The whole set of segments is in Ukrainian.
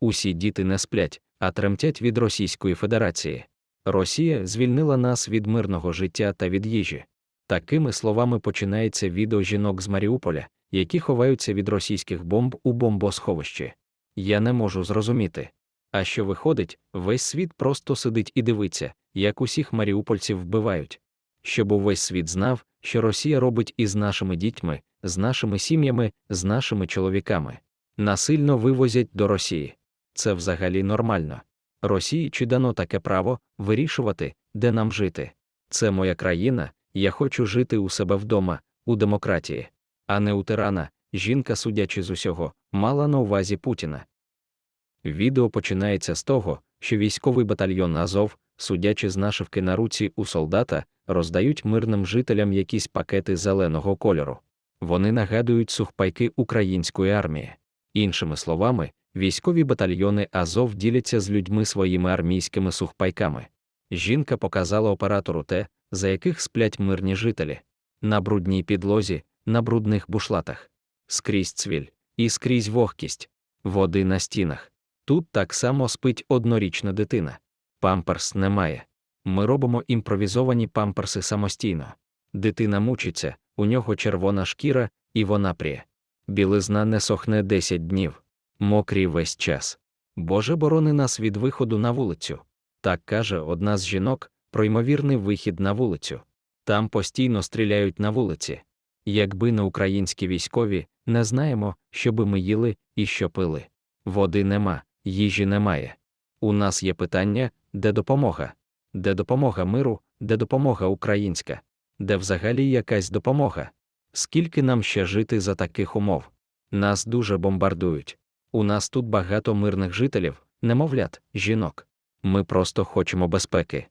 Усі діти не сплять, а тремтять від Російської Федерації. Росія звільнила нас від мирного життя та від їжі. Такими словами починається відео жінок з Маріуполя, які ховаються від російських бомб у бомбосховищі. Я не можу зрозуміти. А що виходить, весь світ просто сидить і дивиться, як усіх маріупольців вбивають. Щоб увесь світ знав, що Росія робить із нашими дітьми, з нашими сім'ями, з нашими чоловіками. Насильно вивозять до Росії. Це взагалі нормально. Росії чи дано таке право вирішувати, де нам жити. Це моя країна, я хочу жити у себе вдома, у демократії, а не у тирана, жінка, судячи з усього, мала на увазі Путіна. Відео починається з того, що військовий батальйон Азов, судячи з нашивки на руці у солдата, роздають мирним жителям якісь пакети зеленого кольору. Вони нагадують сухпайки української армії. Іншими словами, військові батальйони Азов діляться з людьми своїми армійськими сухпайками. Жінка показала оператору те, за яких сплять мирні жителі. На брудній підлозі, на брудних бушлатах, скрізь цвіль, і скрізь вогкість, води на стінах. Тут так само спить однорічна дитина. Памперс немає. Ми робимо імпровізовані памперси самостійно. Дитина мучиться, у нього червона шкіра, і вона прє. Білизна не сохне 10 днів. Мокрі весь час. Боже борони нас від виходу на вулицю. Так каже одна з жінок про ймовірний вихід на вулицю. Там постійно стріляють на вулиці. Якби не українські військові, не знаємо, що би ми їли і що пили. Води нема, їжі немає. У нас є питання, де допомога? Де допомога миру, де допомога українська, де взагалі якась допомога? Скільки нам ще жити за таких умов? Нас дуже бомбардують. У нас тут багато мирних жителів, немовлят, жінок. Ми просто хочемо безпеки.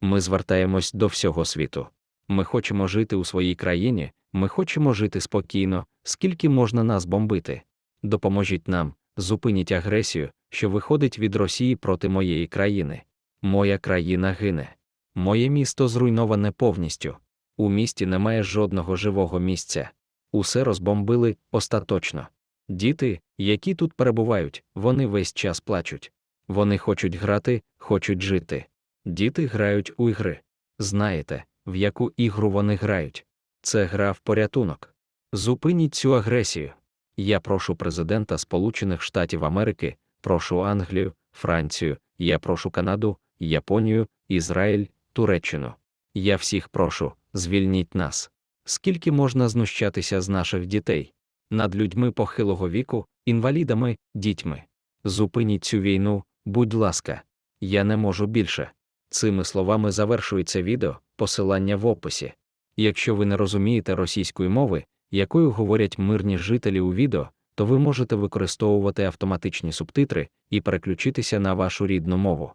Ми звертаємось до всього світу. Ми хочемо жити у своїй країні, ми хочемо жити спокійно, скільки можна нас бомбити. Допоможіть нам, зупиніть агресію, що виходить від Росії проти моєї країни. Моя країна гине. Моє місто зруйноване повністю. У місті немає жодного живого місця. Усе розбомбили остаточно. Діти, які тут перебувають, вони весь час плачуть. Вони хочуть грати, хочуть жити. Діти грають у ігри. Знаєте, в яку ігру вони грають? Це гра в порятунок. Зупиніть цю агресію. Я прошу президента Сполучених Штатів Америки, прошу Англію, Францію, я прошу Канаду, Японію, Ізраїль, Туреччину. Я всіх прошу, звільніть нас. Скільки можна знущатися з наших дітей? Над людьми похилого віку, інвалідами, дітьми. Зупиніть цю війну, будь ласка, я не можу більше. Цими словами завершується відео, посилання в описі. Якщо ви не розумієте російської мови, якою говорять мирні жителі у відео, то ви можете використовувати автоматичні субтитри і переключитися на вашу рідну мову.